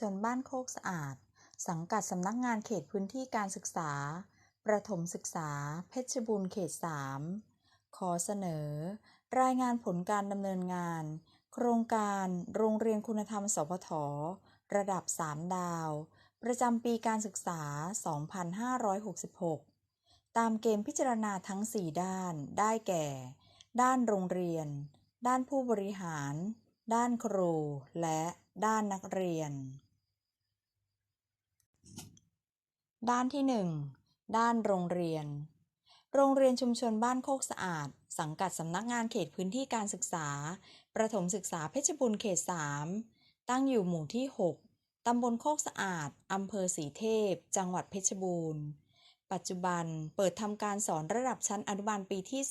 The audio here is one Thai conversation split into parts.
ชนบ้านโคกสะอาด สังกัดสำนักงานเขตพื้นที่การศึกษา ประถมศึกษา เพชรบูรณ์เขต 3 ขอเสนอ รายงานผลการดำเนินงาน โครงการโรงเรียนคุณธรรม สพท ระดับ 3 ดาว ประจำปีการศึกษา 2566 ตามเกณฑ์พิจารณาทั้ง 4 ด้าน ได้แก่ ด้านโรงเรียน ด้านผู้บริหารด้านครูและด้านนักเรียน ด้านที่ 1 ด้านโรงเรียน โรงเรียนชุมชนบ้านโคกสะอาด สังกัดสำนักงานเขตพื้นที่การศึกษา ประถมศึกษาเพชรบูรณ์เขต 3 ตั้งอยู่หมู่ที่ 6 ตำบลโคกสะอาด อำเภอสีเทพ จังหวัดเพชรบูรณ์ ปัจจุบันเปิดทำการสอนระดับชั้นอนุบาลปีที่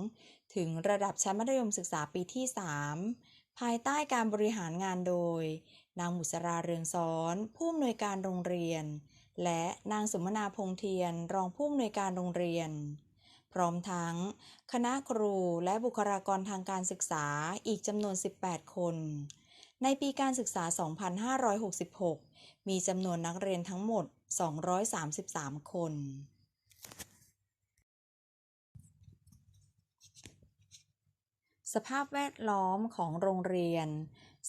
2 ถึงระดับชั้นมัธยมศึกษาปีที่ 3 ภายใต้การบริหารงานโดย นางบุษราเรืองซ้อน ผู้อำนวยการโรงเรียน และนางสมนาพงเทียนรองผู้อำนวยการโรงเรียน พร้อมทั้ง คณะครูและบุคลากรทางการศึกษาอีกจำนวน 18 คน ในปีการศึกษา 2566 มีจำนวนนักเรียนทั้งหมด 233 คนสภาพแวดล้อมของโรงเรียน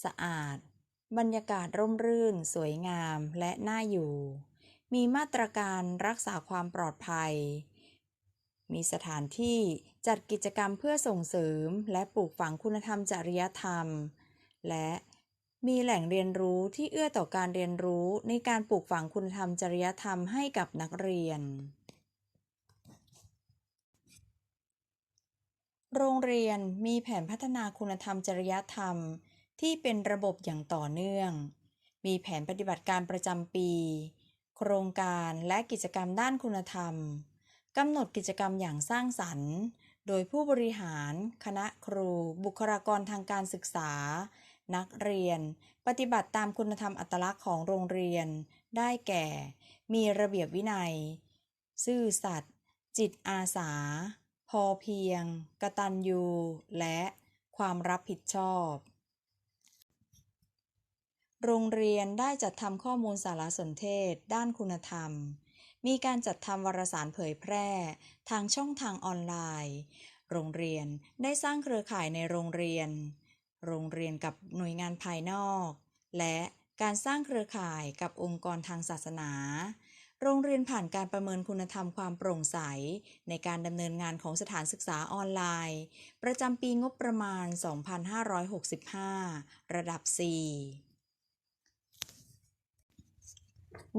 สะอาด บรรยากาศร่มรื่น สวยงามและน่าอยู่ มีมาตรการรักษาความปลอดภัย มีสถานที่จัดกิจกรรมเพื่อส่งเสริม และปลูกฝังคุณธรรมจริยธรรม และมีแหล่งเรียนรู้ที่เอื้อต่อการเรียนรู้ในการปลูกฝังคุณธรรมจริยธรรมให้กับนักเรียน โรงเรียนมีแผนพัฒนาคุณธรรมจริยธรรม ที่เป็นระบบอย่างต่อเนื่อง มีแผนปฏิบัติการประจำปี โครงการและกิจกรรมด้านคุณธรรมกำหนดกิจกรรมอย่างสร้างสรรค์ โดยผู้บริหาร คณะครู บุคลากรทางการศึกษา นักเรียน ปฏิบัติตามคุณธรรมอัตลักษณ์ของโรงเรียน ได้แก่ มีระเบียบวินัย ซื่อสัตย์จิตอาสา พอเพียง กตัญญู และความรับผิดชอบ โรงเรียนได้จัดทำข้อมูลสารสนเทศ ด้านคุณธรรม มีการจัดทำวารสารเผยแพร่ ทางช่องทางออนไลน์ โรงเรียนได้สร้างเครือข่ายในโรงเรียน โรงเรียนกับหน่วยงานภายนอก และการสร้างเครือข่ายกับองค์กรทางศาสนา โรงเรียนผ่านการประเมินคุณธรรมความโปร่งใส ในการดำเนินงานของสถานศึกษาออนไลน์ ประจำปีงบประมาณ 2565 ระดับ 4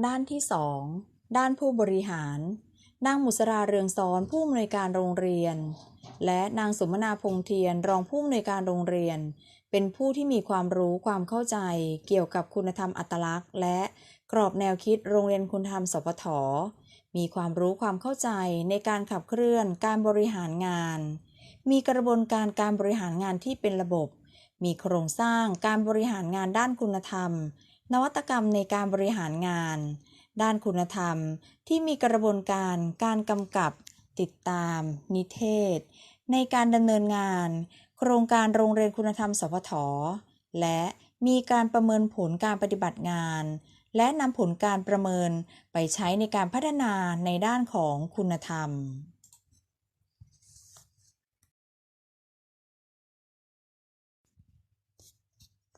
ด้านที่ 2 ด้านผู้บริหาร นางมุสราเรืองซ้อนผู้อำนวยการโรงเรียน และนางสมนาพงเทียนรองผู้อำนวยการโรงเรียน เป็นผู้ที่มีความรู้ความเข้าใจเกี่ยวกับคุณธรรมอัตลักษณ์ และกรอบแนวคิดโรงเรียนคุณธรรมสพทมีความรู้ความเข้าใจในการขับเคลื่อนการบริหารงาน มีกระบวนการการบริหารงานที่เป็นระบบ มีโครงสร้างการบริหารงานด้านคุณธรรม นวัตกรรมในการบริหารงาน ด้านคุณธรรมที่มีกระบวนการการกำกับ ติดตาม นิเทศ ในการดำเนินงาน โครงการโรงเรียนคุณธรรมสพทและมีการประเมินผลการปฏิบัติงาน และนำผลการประเมินไปใช้ในการพัฒนาในด้านของคุณธรรม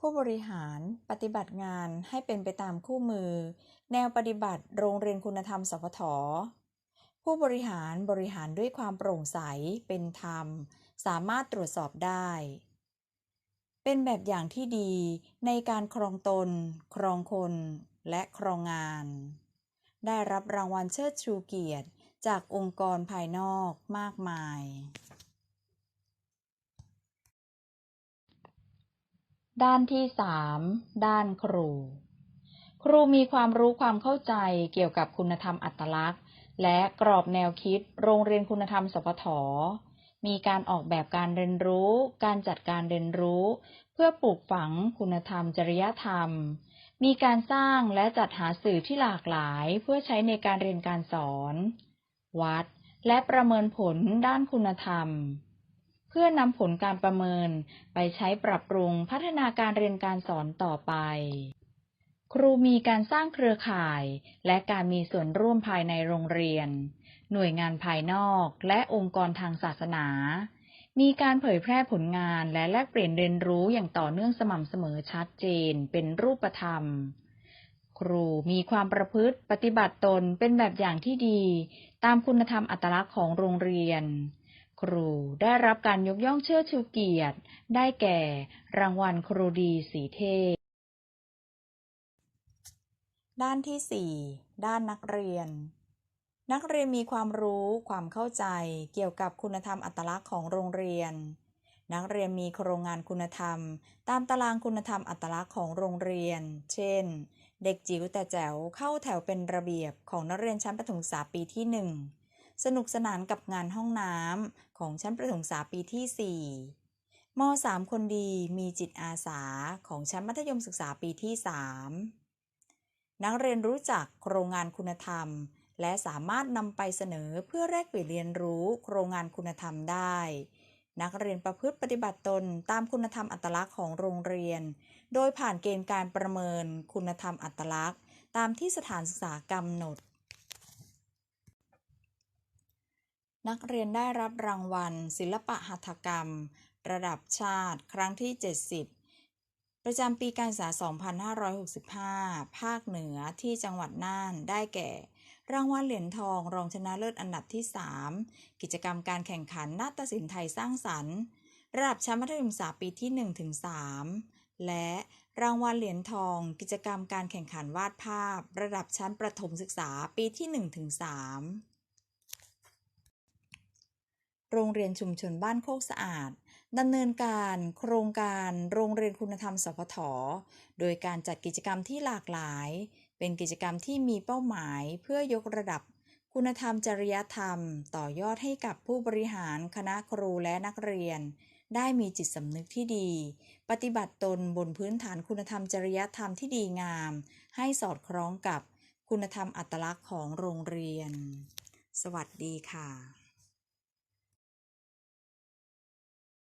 ผู้บริหารปฏิบัติงานให้เป็นไปตามคู่มือ แนวปฏิบัติโรงเรียนคุณธรรมสพทผู้บริหารบริหารด้วยความโปร่งใสเป็นธรรม สามารถตรวจสอบได้ เป็นแบบอย่างที่ดีในการครองตน ครองคน และครองงาน ได้รับรางวัลเชิดชูเกียรติจากองค์กรภายนอกมากมาย ด้านที่3ด้านครู ครูมีความรู้ความเข้าใจเกี่ยวกับคุณธรรมอัตลักษณ์ และกรอบแนวคิดโรงเรียนคุณธรรมสพทมีการออกแบบการเรียนรู้ การจัดการเรียนรู้ เพื่อปลูกฝังคุณธรรม จริยธรรม มีการสร้างและจัดหาสื่อที่หลากหลาย เพื่อใช้ในการเรียนการสอน วัด และประเมินผลด้านคุณธรรม พื่อนำผลการประเมิน ไปใช้ปรับปรุงพัฒนาการเรียนการสอนต่อไป ครูมีการสร้างเครือข่าย และการมีส่วนร่วมภายในโรงเรียน หน่วยงานภายนอกและองค์กรทางศาสนา มีการเผยแพร่ผลงานและแลกเปลี่ยนเรียนรู้อย่างต่อเนื่องสม่ำเสมอชัดเจนเป็นรูปธรรมครูมีความประพฤติปฏิบัติตนเป็นแบบอย่างที่ดี ตามคุณธรรมอัตลักษณ์ของโรงเรียน ครูได้รับการยกย่องเชิดชูเกียรติ ได้แก่ รางวัลครูดีสีเทพ ด้านที่ 4 ด้านนักเรียน นักเรียนมีความรู้ ความเข้าใจเกี่ยวกับคุณธรรมอัตลักษณ์ของโรงเรียน นักเรียนมีโครงงานคุณธรรม ตามตารางคุณธรรมอัตลักษณ์ของโรงเรียน เช่น เด็กจิ๋วแต่แจ๋วเข้าแถวเป็นระเบียบของนักเรียนชั้นประถมศึกษาปีที่ 1 สนุกสนานกับงานห้องน้ำของชั้นประถมศึกษาปีที่ 4 ม .3 คนดีมีจิตอาสาของชั้นมัธยมศึกษาปีที่ 3 นักเรียนรู้จักโครงงานคุณธรรม และสามารถนำไปเสนอเพื่อแลกเปลี่ยนเรียนรู้โครงงานคุณธรรมได้ นักเรียนประพฤติปฏิบัติตนตามคุณธรรมอัตลักษณ์ของโรงเรียน โดยผ่านเกณฑ์การประเมินคุณธรรมอัตลักษณ์ ตามที่สถานศึกษากำหนด นักเรียนได้รับรางวัล ศิลปะหัตถกรรม ระดับชาติ ครั้งที่ 70 ประจำปีการศึกษา 2565 ภาคเหนือที่จังหวัดน่าน ได้แก่ รางวัลเหรียญทองรองชนะเลิศอันดับที่ 3 กิจกรรมการแข่งขันนาฏศิลป์ไทยสร้างสรรค์ ระดับชั้นมัธยมศึกษาปีที่ 1-3 และรางวัลเหรียญทอง กิจกรรมการแข่งขันวาดภาพ ระดับชั้นประถมศึกษาปีที่ 1-3 โรงเรียนชุมชนบ้านโคกสะอาดดำเนินการโครงการโรงเรียนคุณธรรมสพทโดยการจัดกิจกรรมที่หลากหลาย เป็นกิจกรรมที่มีเป้าหมายเพื่อยกระดับ คุณธรรมจริยธรรม ต่อยอดให้กับผู้บริหารคณะครูและนักเรียน ได้มีจิตสำนึกที่ดี ปฏิบัติตนบนพื้นฐานคุณธรรมจริยธรรมที่ดีงาม ให้สอดคล้องกับคุณธรรมอัตลักษณ์ของโรงเรียน สวัสดีค่ะ